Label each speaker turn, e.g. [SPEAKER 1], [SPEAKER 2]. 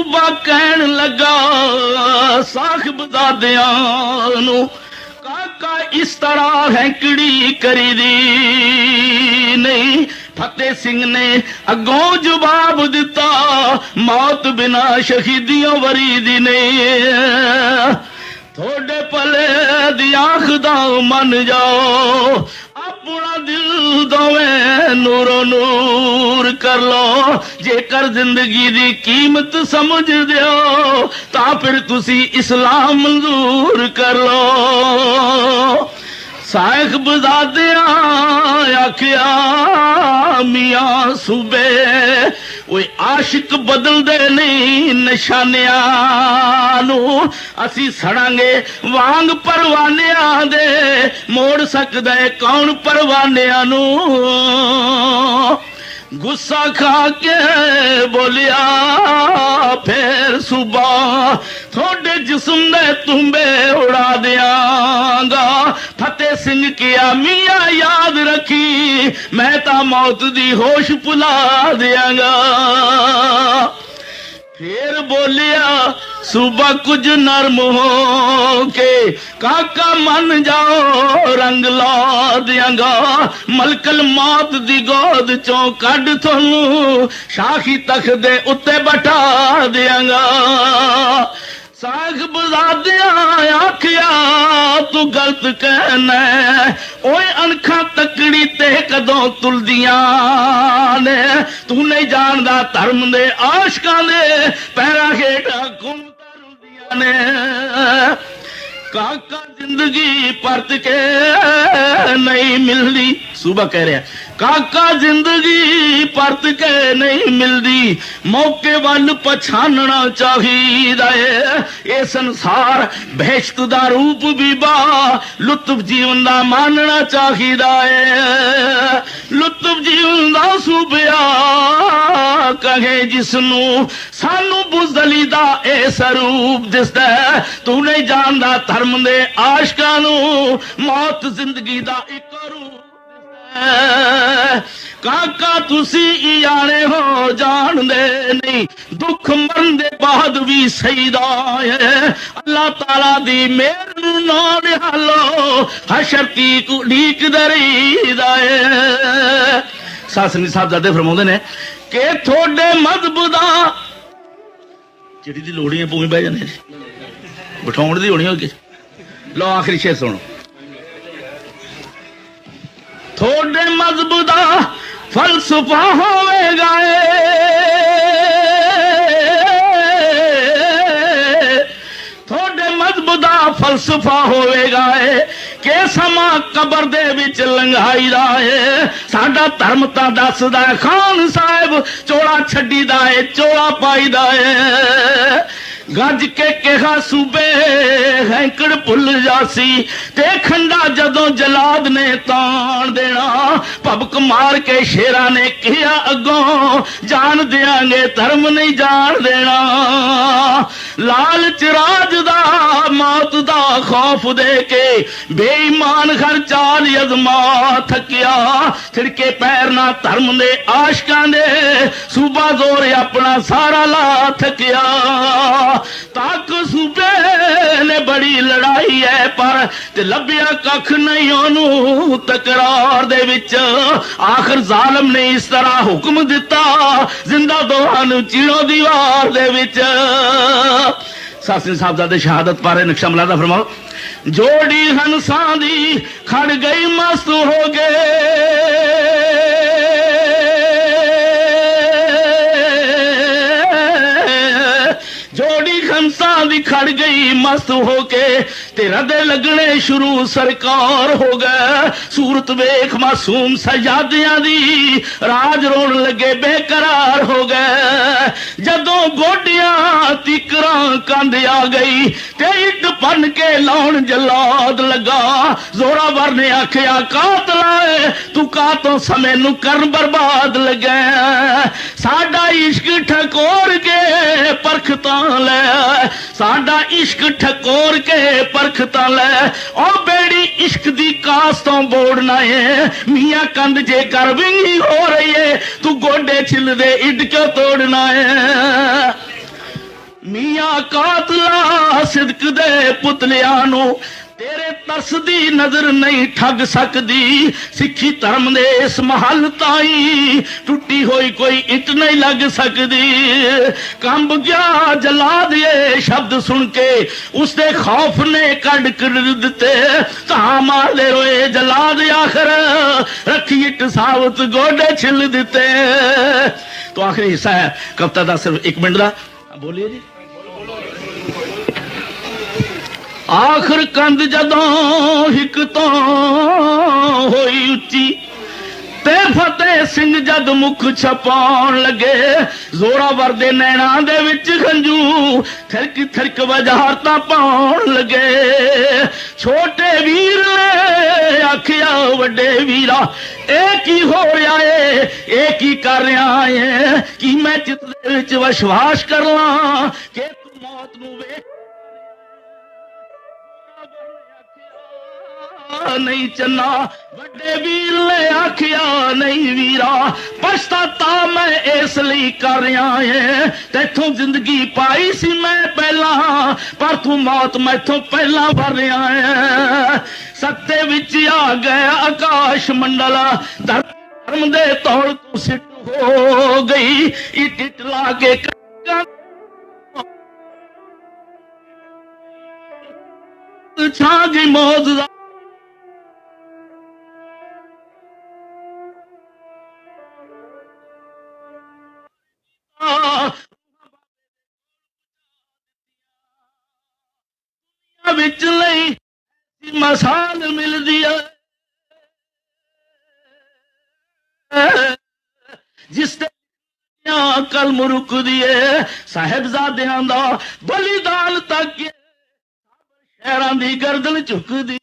[SPEAKER 1] ਸੂਬਾ ਕਹਿਣ ਲੱਗਾ ਸਾਖਬ ਨੂੰ, ਕਾਕਾ ਇਸ ਤਰ੍ਹਾਂ ਹੈਂਕੜੀ ਕਰੀਦੀ ਨਹੀਂ। ਫਤਿਹ ਸਿੰਘ ਨੇ ਅੱਗੋਂ ਜਵਾਬ ਦਿੱਤਾ, ਮੌਤ ਬਿਨਾ ਸ਼ਹੀਦੀਆਂ ਵਰੀ ਦੀ ਨਹੀਂ। ਤੁਹਾਡੇ ਭਲੇ ਦੀ ਆਖ ਦਾ ਮੰਨ ਜਾਓ ਦੋਵੇਂ ਨੂਰੋ ਨੂਰ ਕਰ ਲੋ ਜੇਕਰ ਜ਼ਿੰਦਗੀ ਦੀ ਕੀਮਤ ਸਮਝਦੇ ਹੋ ਤਾਂ ਫਿਰ ਤੁਸੀਂ ਇਸਲਾਮ ਮਨਜ਼ੂਰ ਕਰ ਲੋ ਸਾਖ ਬਜ਼ਾਦਿਆਂ ਆਖਿਆ ਮੀਆਂ ਸੂਬੇ, ਓਏ ਆਸ਼ਿਕ ਬਦਲਦੇ ਨਹੀਂ ਨਿਸ਼ਾਨਿਆਂ ਨੂੰ। ਅਸੀਂ ਸੜਾਂਗੇ ਵਾਂਗ ਪਰਵਾਨਿਆਂ ਦੇ, ਮੋੜ ਸਕਦਾ ਏ ਕੌਣ ਪਰਵਾਨਿਆਂ ਨੂੰ? ਗੁੱਸਾ ਖਾ ਕੇ ਬੋਲਿਆ, ਫੇਰ ਸੁਬਾ ਤੁਹਾਡੇ ਜਿਸਮ ਦੇ ਤੁੰਬੇ ਉਡਾ ਦਿਆਂਗਾ। ਫਤਿਹ ਸਿੰਘ ਕਿਆ ਮੀਆਂ ਯਾਦ ਰੱਖੀ, ਮੈਂ ਤਾਂ ਮੌਤ ਦੀ ਹੋਸ਼ ਭੁਲਾ ਦਿਆਂਗਾ। ਫੇਰ ਬੋਲਿਆ, ਸੂਬਾ ਕੁਝ ਨਰਮ ਹੋ ਕੇ, ਕਾਕਾ ਮੰਨ ਜਾਓ, ਰੰਗ ਲਾ ਦਿਆਂਗਾ। ਮਲਕਲ ਮਾਤ ਦੀ ਗੋਦ ਚੋਂ ਕੱਢ ਤੁਹਾਨੂੰ, ਸ਼ਾਹੀ ਤਖਤ ਦੇ ਉੱਤੇ ਬਿਠਾ ਦਿਆਂਗਾ। ਸਾਖ ਬਜ਼ਾਦਿਆਂ ਗਲਤ ਕਹਿਣਾ ਓਏ ਅਣਖਾਂ ਤਕੜੀ ਤੇ ਕਦੋਂ ਤੁਲਦੀਆਂ ਨੇ? ਤੂੰ ਨਹੀਂ ਜਾਣਦਾ ਧਰਮ ਦੇ ਆਸ਼ਕਾਂ ਦੇ। ਪੈਰਾਂ ਹੇਠਾਂ ਕੁੰਮ ਤਰੁਲਦੀਆਂ ਨੇ। ਕਾਕਾ ਜ਼ਿੰਦਗੀ ਪਰਤ ਕੇ ਨਹੀਂ ਮਿਲਦੀ। ਸੂਬਾ ਕਹਿ ਰਿਹਾ। ਕਾਕਾ ਜ਼ਿੰਦਗੀ ਪਰਤ ਕੇ ਨਹੀਂ ਮਿਲਦੀ, ਮੌਕੇ ਵੱਲ ਪਛਾਨਣਾ ਚਾਹੀਦਾ ਏ। ਇਹ ਸੰਸਾਰ ਬਹਿਸ਼ਤ ਦਾ ਰੂਪ ਵੀ ਬਾ ਲੁਤਫ ਜੀਵਨ ਦਾ ਮਾਨਣਾ ਚਾਹੀਦਾ ਏ। ਲੁਤਫ ਜੀਵਨ ਦਾ ਸੂਬਿਆ ਕਹੇ ਜਿਸ ਨੂੰ ਸਾਨੂੰ ਬੁਜ਼ਦਲੀ ਦਾ ਇਹ ਸਰੂਪ ਦਿਸਦਾ ਤੂੰ ਨਹੀਂ ਜਾਣਦਾ ਧਰਮ ਦੇ ਆਸ਼ਕਾਂ ਨੂੰ, ਮੌਤ ਜ਼ਿੰਦਗੀ ਦਾ ਇੱਕ ਰੂਪ ਕਾਕਾ, ਤੁਸੀਂ ਹੀ ਹੋ ਜਾਣਦੇ ਨਹੀਂ। ਦੁੱਖ ਮਰਨ ਦੇ ਬਾਅਦ ਵੀ ਸਈਦਾ ਹੈ। ਅੱਲਾਹ ਤਾਲਾ ਦੀ ਮਿਹਰ ਨੂੰ ਨਾ ਨਿਹਾਲੋ ਹਸ਼ਰ ਕੀ ਕੁਲੀਕ ਦਰੀਦਾ ਹੈ। ਸਾਸਨੀ ਸਾਹਿਬ ਜ਼ਾਦੇ ਫਰਮਾਉਂਦੇ ਨੇ ਕਿ ਤੁਹਾਡੇ ਮਜ਼ਹਬ ਦਾ ਜਿਹੜੀ ਦੀ ਲੋੜੀਆਂ ਪੂਵੇਂ ਬਹਿ ਜਾਂਦੇ ਨੇ। ਬਿਠਾਉਣ ਦੀ ਹੋਣੀ ਹੋਗੀ। ਲੋ ਆਖਰੀ ਸ਼ੇਰ ਸੁਣੋ। ਤੁਹਾਡੇ ਮਜ਼ਹਬ ਦਾ ਫਲਸਫਾ ਹੋਵੇਗਾ ਏ। ਤੁਹਾਡੇ ਮਜ਼ਹਬ ਦਾ ਫਲਸਫਾ ਹੋਵੇਗਾ ਏ। ਕਿ ਸਮਾਂ ਕਬਰ ਦੇ ਵਿੱਚ ਲੰਘਾਈ ਦਾ ਏ। ਸਾਡਾ ਧਰਮ ਤਾਂ ਦੱਸਦਾ ਖਾਨ ਸਾਹਿਬ ਚੋਲਾ ਛੱਡੀਦਾ ਏ, ਚੋਲਾ ਪਾਈਦਾ ਏ। ਗੱਜ ਕੇ ਕਿਹਾ, ਸੂਬੇ ਹੈਂਕੜ ਭੁੱਲ ਜਾਸੀ, ਤੇ ਖੰਡਾ ਜਦੋਂ ਜਲਾਦ ਨੇ ਤਾਣ ਦੇਣਾ, ਭਬਕ ਮਾਰ ਕੇ ਸ਼ੇਰਾ ਨੇ ਕਿਹਾ ਅੱਗੋਂ, ਜਾਣ ਦਿਆਂਗੇ, ਧਰਮ ਨਹੀਂ ਜਾਣ ਦੇਣਾ। ਲਾਲਚ ਰਾਜ ਦਾ ਮੌਤ ਦਾ ਖੌਫ ਦੇ ਕੇ ਬੇਈਮਾਨ ਘਰ ਚਾਲ ਯਜ਼ਮਾ ਥੱਕਿਆ ਛਿੜਕੇ ਪੈਰ ਨਾ ਧਰਮ ਦੇ ਆਸ਼ਕਾਂ ਦੇ ਸੂਬਾ ਜ਼ੋਰ ਆਪਣਾ ਸਾਰਾ ਲਾ ਥੱਕਿਆ ਤੱਕ ਸੂਬੇ ਨੇ ਬੜੀ ਲੜਾਈ ਐ, ਪਰ ਤੇ ਲੱਭਿਆ ਕੱਖ ਨਹੀਂ ਉਹਨੂੰ। ਤਕਰਾਰ ਦੇ ਵਿੱਚ ਆਖਰ ਜ਼ਾਲਮ ਨੇ ਇਸ ਤਰ੍ਹਾਂ ਹੁਕਮ ਦਿੱਤਾ। ਜ਼ਿੰਦਾ ਦੋਹਾਂ ਨੂੰ ਚੀਣੋ ਦੀਵਾਰ ਦੇ ਵਿੱਚ। ਸਾਸਿਨ ਸਾਹਿਬਜ਼ਾਦੇ ਸ਼ਹਾਦਤ ਪਾਰੇ ਨਕਸ਼ਾ ਮਲਾਦਾ ਫਰਮਾਓ। ਜੋੜੀ ਹੰਸਾਂ ਦੀ ਖੜ ਗਈ, ਮਸਤ ਹੋ ਗਏ ਜੋੜੀ ਖੰਸਾਂ ਦੀ ਖੜ ਗਈ, ਮਸਤ ਹੋ ਕੇ। ਤੇਰਾ ਦੇ ਲੱਗਣੇ ਸ਼ੁਰੂ ਸਰਕਾਰ ਹੋ ਗਏ। ਸੂਰਤ ਵੇਖ ਮਾਸੂਮ ਸਜਾਦਿਆਂ ਦੀ, ਰਾਜ ਰੋਣ ਲੱਗੇ ਬੇਕਰਾਰ ਹੋ ਗਏ। ਜਦੋਂ ਗੋਡਿਆਂ ਤਿਕਰਾਂ ਕੰਧ ਆ ਗਈ, ਤੇ ਇੱਟ ਭੰਨ ਕੇ ਲਾਉਣ ਜਲਾਦ ਲੱਗਾ। ਜ਼ੋਰਾਵਰ ਨੇ ਆਖਿਆ, ਕਾਤਲਾ ਤੂੰ ਕਾਤੋਂ ਸਮੇਂ ਨੂੰ ਕਰਨ ਬਰਬਾਦ ਲੱਗਾ ਸਾਡਾ ਇਸ਼ਕ ਠਕੋ ਪਰਖ ਤਾਂ ਲੈ। ਸਾਡਾ ਇਸ਼ਕ ਠਕੋਰ ਕੇ ਪਰਖ ਤਾਂ ਲੈ। ਉਹ ਬੇੜੀ ਇਸ਼ਕ ਦੀ ਕਾਸ ਤੋਂ ਬੋੜਨਾ ਏ ਮੀਆਂ ਕੰਧ ਜੇ ਕਰਵਿੰਗੀ ਹੋ ਰਹੀ ਏ, ਤੂੰ ਗੋਡੇ ਛਿਲਦੇ ਇੱਡ ਕਿਉਂ ਤੋੜਨਾ ਏ ਕਾਤਲਾ ਸਿਦਕ ਦੇ ਪੁਤਲਿਆਂ ਨੂੰ ترس دی نظر نہیں ٹھگ سکتی سکھی دھرم دے اس محل تائی ٹوٹی ہوئی کوئی اٹ نہیں لگ سکتی کمب گیا جلا دے شبد سن کے اس دے خوف نے کڈ کر دیتے تام مار روئے جلا دے آخر رکھی اٹ ساوت گوڈے چھل دیتے تو آخری حصہ ہے کبتا صرف ایک منٹ کا بولیے جی ਆਖਰ ਕੰਧ ਜਦੋਂ ਹਿੱਕ ਤੋਂ ਹੋਈ ਉੱਚੀ, ਤੇ ਫਤਿਹ ਸਿੰਘ ਜਦ ਮੁਖ ਛਪਾਉਣ ਲੱਗੇ, ਜ਼ੋਰਾ ਵਰਦੇ ਨੈਣਾ ਦੇ ਵਿੱਚ ਖੰਜੂ, ਥਰਕ ਥਰਕ ਵਜਾਰਤਾ ਪਾਉਣ ਲੱਗੇ। ਛੋਟੇ ਵੀਰ ਨੇ ਆਖਿਆ, ਵੱਡੇ ਵੀਰਾ, ਇਹ ਕੀ ਹੋ ਰਿਹਾ ਏ? ਇਹ ਕੀ ਕਰ ਰਿਹਾ ਏ? ਕੀ ਮੈਂ ਚਿੱਤ ਦੇ ਵਿੱਚ ਵਿਸ਼ਵਾਸ ਕਰ ਲਾਂ? ਕਿ ਤੂੰ ਮੌਤ ਨੂੰ ਵੇਖ ਨਹੀਂ ਚੰਨਾ। ਵੱਡੇ ਵੀਰ ਨੇ ਆਖਿਆ, ਨਹੀਂ ਵੀਰਾ, ਪਛਤਾਤਾ ਮੈਂ ਇਸ ਲਈ ਕਰ ਰਿਹਾ ਏ। ਤੈਥੋਂ ਜ਼ਿੰਦਗੀ ਪਾਈ ਸੀ ਮੈਂ ਪਹਿਲਾਂ, ਪਰ ਤੂੰ ਮੌਤ ਮੈਥੋਂ ਪਹਿਲਾਂ ਵਰ ਰਿਹਾ ਏ। ਸੱਤੇ ਵਿੱਚ ਆ ਗਿਆ ਆਕਾਸ਼ ਮੰਡਲ, ਧਰਮ ਦੇ ਤੌਲ ਤੂੰ ਸਿੱਟ ਹੋ ਗਈ। ਇੱਟ ਇੱਟ ਲਾ ਕੇ ਛਾ ਗਈ ਮੌਤ ਦਾ ਵਿੱਚ ਲਈ ਮਸਾਲ ਮਿਲਦੀ ਹੈ ਜਿਸ ਤੇ ਕਲਮ ਰੁਕਦੀ ਏ, ਸਾਹਿਬਜ਼ਾਦਿਆਂ ਦਾ ਬਲੀਦਾਨ ਤੱਕ ਸ਼ਹਿਰਾਂ ਦੀ ਗਰਦਨ ਝੁਕਦੀ